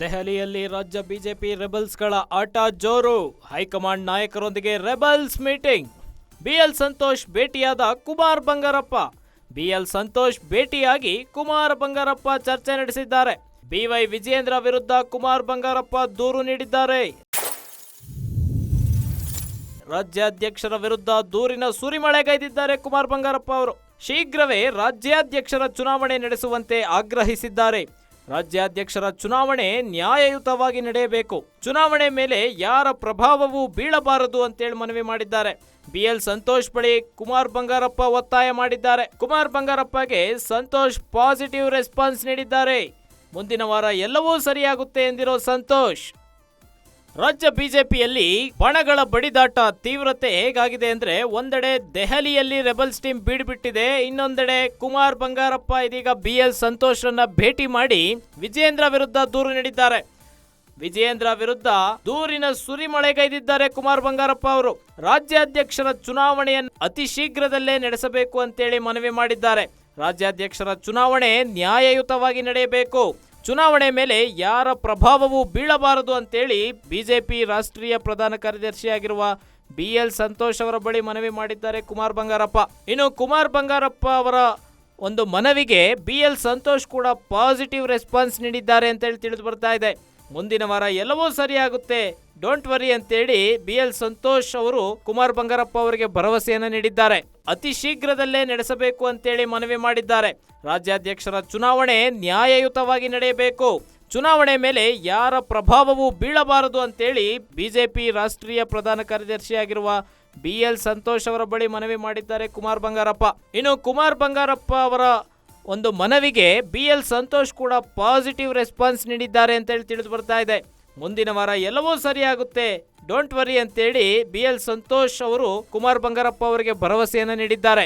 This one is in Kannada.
ದೆಹಲಿಯಲ್ಲಿ ರಾಜ್ಯ ಬಿಜೆಪಿ ರೆಬಲ್ಸ್ಗಳ ಆಟ ಜೋರು. ಹೈಕಮಾಂಡ್ ನಾಯಕರೊಂದಿಗೆ ರೆಬಲ್ಸ್ ಮೀಟಿಂಗ್. ಬಿಎಲ್ ಸಂತೋಷ್ ಭೇಟಿಯಾದ ಕುಮಾರ್ ಬಂಗಾರಪ್ಪ. ಬಿಎಲ್ ಸಂತೋಷ್ ಭೇಟಿಯಾಗಿ ಕುಮಾರ್ ಬಂಗಾರಪ್ಪ ಚರ್ಚೆ ನಡೆಸಿದ್ದಾರೆ. ಬಿವೈ ವಿಜಯೇಂದ್ರ ವಿರುದ್ಧ ಕುಮಾರ್ ಬಂಗಾರಪ್ಪ ದೂರು ನೀಡಿದ್ದಾರೆ. ರಾಜ್ಯಾಧ್ಯಕ್ಷರ ವಿರುದ್ಧ ದೂರಿನ ಸುರಿಮಳೆಗೈದಿದ್ದಾರೆ ಕುಮಾರ್ ಬಂಗಾರಪ್ಪ ಅವರು. ಶೀಘ್ರವೇ ರಾಜ್ಯಾಧ್ಯಕ್ಷರ ಚುನಾವಣೆ ನಡೆಸುವಂತೆ ಆಗ್ರಹಿಸಿದ್ದಾರೆ. ರಾಜ್ಯಾಧ್ಯಕ್ಷರ ಚುನಾವಣೆ ನ್ಯಾಯಯುತವಾಗಿ ನಡೆಯಬೇಕು. ಚುನಾವಣೆ ಮೇಲೆ ಯಾರ ಪ್ರಭಾವವೂ ಬೀಳಬಾರದು ಅಂತೇಳಿ ಮನವಿ ಮಾಡಿದ್ದಾರೆ. ಬಿಎಲ್ ಸಂತೋಷ್ ಬಳಿ ಕುಮಾರ್ ಬಂಗಾರಪ್ಪ ಒತ್ತಾಯ ಮಾಡಿದ್ದಾರೆ. ಕುಮಾರ್ ಬಂಗಾರಪ್ಪಗೆ ಸಂತೋಷ್ ಪಾಸಿಟಿವ್ ರೆಸ್ಪಾನ್ಸ್ ನೀಡಿದ್ದಾರೆ. ಮುಂದಿನ ವಾರ ಎಲ್ಲವೂ ಸರಿಯಾಗುತ್ತೆ ಎಂದಿರೋ ಸಂತೋಷ್. ರಾಜ್ಯ ಬಿಜೆಪಿಯಲ್ಲಿ ಬಣಗಳ ಬಡಿದಾಟ ತೀವ್ರತೆ ಹೇಗಾಗಿದೆ ಅಂದ್ರೆ ಒಂದೆಡೆ ದೆಹಲಿಯಲ್ಲಿ ರೆಬಲ್ಸ್ ಟೀಮ್ ಬೀಡ್ಬಿಟ್ಟಿದೆ, ಇನ್ನೊಂದೆಡೆ ಕುಮಾರ್ ಬಂಗಾರಪ್ಪ ಇದೀಗ ಬಿ ಎಲ್ ಸಂತೋಷ್ರನ್ನ ಭೇಟಿ ಮಾಡಿ ವಿಜಯೇಂದ್ರ ವಿರುದ್ಧ ದೂರು ನೀಡಿದ್ದಾರೆ. ವಿಜಯೇಂದ್ರ ವಿರುದ್ಧ ದೂರಿನ ಸುರಿಮಳೆಗೈದಿದ್ದಾರೆ ಕುಮಾರ್ ಬಂಗಾರಪ್ಪ ಅವರು. ರಾಜ್ಯಾಧ್ಯಕ್ಷರ ಚುನಾವಣೆಯನ್ನು ಅತಿ ಶೀಘ್ರದಲ್ಲೇ ನಡೆಸಬೇಕು ಅಂತೇಳಿ ಮನವಿ ಮಾಡಿದ್ದಾರೆ. ರಾಜ್ಯಾಧ್ಯಕ್ಷರ ಚುನಾವಣೆ ನ್ಯಾಯಯುತವಾಗಿ ನಡೆಯಬೇಕು. ಚುನಾವಣೆ ಮೇಲೆ ಯಾರ ಪ್ರಭಾವವೂ ಬೀಳಬಾರದು ಅಂತೇಳಿ ಬಿಜೆಪಿ ರಾಷ್ಟ್ರೀಯ ಪ್ರಧಾನ ಕಾರ್ಯದರ್ಶಿಯಾಗಿರುವ ಬಿ ಎಲ್ ಸಂತೋಷ್ ಅವರ ಬಳಿ ಮನವಿ ಮಾಡಿದ್ದಾರೆ ಕುಮಾರ್ ಬಂಗಾರಪ್ಪ. ಇನ್ನು ಕುಮಾರ್ ಬಂಗಾರಪ್ಪ ಅವರ ಒಂದು ಮನವಿಗೆ ಬಿ ಎಲ್ ಸಂತೋಷ್ ಕೂಡ ಪಾಸಿಟಿವ್ ರೆಸ್ಪಾನ್ಸ್ ನೀಡಿದ್ದಾರೆ ಅಂತೇಳಿ ತಿಳಿದು ಬರ್ತಾ ಇದೆ. ಮುಂದಿನ ವಾರ ಎಲ್ಲವೂ ಸರಿಯಾಗುತ್ತೆ. ಡೋಂಟ್ ವರಿ ಅಂತೇಳಿ ಬಿ ಎಲ್ ಸಂತೋಷ್ ಅವರು ಕುಮಾರ್ ಬಂಗಾರಪ್ಪ ಅವರಿಗೆ ಭರವಸೆಯನ್ನು ನೀಡಿದ್ದಾರೆ. ಅತಿ ಶೀಘ್ರದಲ್ಲೇ ನಡೆಸಬೇಕು ಅಂತೇಳಿ ಮನವಿ ಮಾಡಿದ್ದಾರೆ. ರಾಜ್ಯಾಧ್ಯಕ್ಷರ ಚುನಾವಣೆ ನ್ಯಾಯಯುತವಾಗಿ ನಡೆಯಬೇಕು. ಚುನಾವಣೆ ಮೇಲೆ ಯಾರ ಪ್ರಭಾವವೂ ಬೀಳಬಾರದು ಅಂತೇಳಿ ಬಿಜೆಪಿ ರಾಷ್ಟ್ರೀಯ ಪ್ರಧಾನ ಕಾರ್ಯದರ್ಶಿಯಾಗಿರುವ ಬಿ ಎಲ್ ಸಂತೋಷ್ ಅವರ ಬಳಿ ಮನವಿ ಮಾಡಿದ್ದಾರೆ ಕುಮಾರ್ ಬಂಗಾರಪ್ಪ. ಇನ್ನು ಕುಮಾರ್ ಬಂಗಾರಪ್ಪ ಅವರ ಒಂದು ಮನವಿಗೆ ಬಿ ಎಲ್ ಸಂತೋಷ್ ಕೂಡ ಪಾಸಿಟಿವ್ ರೆಸ್ಪಾನ್ಸ್ ನೀಡಿದ್ದಾರೆ ಅಂತೇಳಿ ತಿಳಿದು ಬರ್ತಾ ಇದೆ. ಮುಂದಿನ ವಾರ ಎಲ್ಲವೂ ಸರಿಯಾಗುತ್ತೆ. ಡೋಂಟ್ ವರಿ ಅಂತೇಳಿ ಬಿ ಎಲ್ ಸಂತೋಷ್ ಅವರು ಕುಮಾರ್ ಬಂಗಾರಪ್ಪ ಅವರಿಗೆ ಭರವಸೆಯನ್ನು ನೀಡಿದ್ದಾರೆ.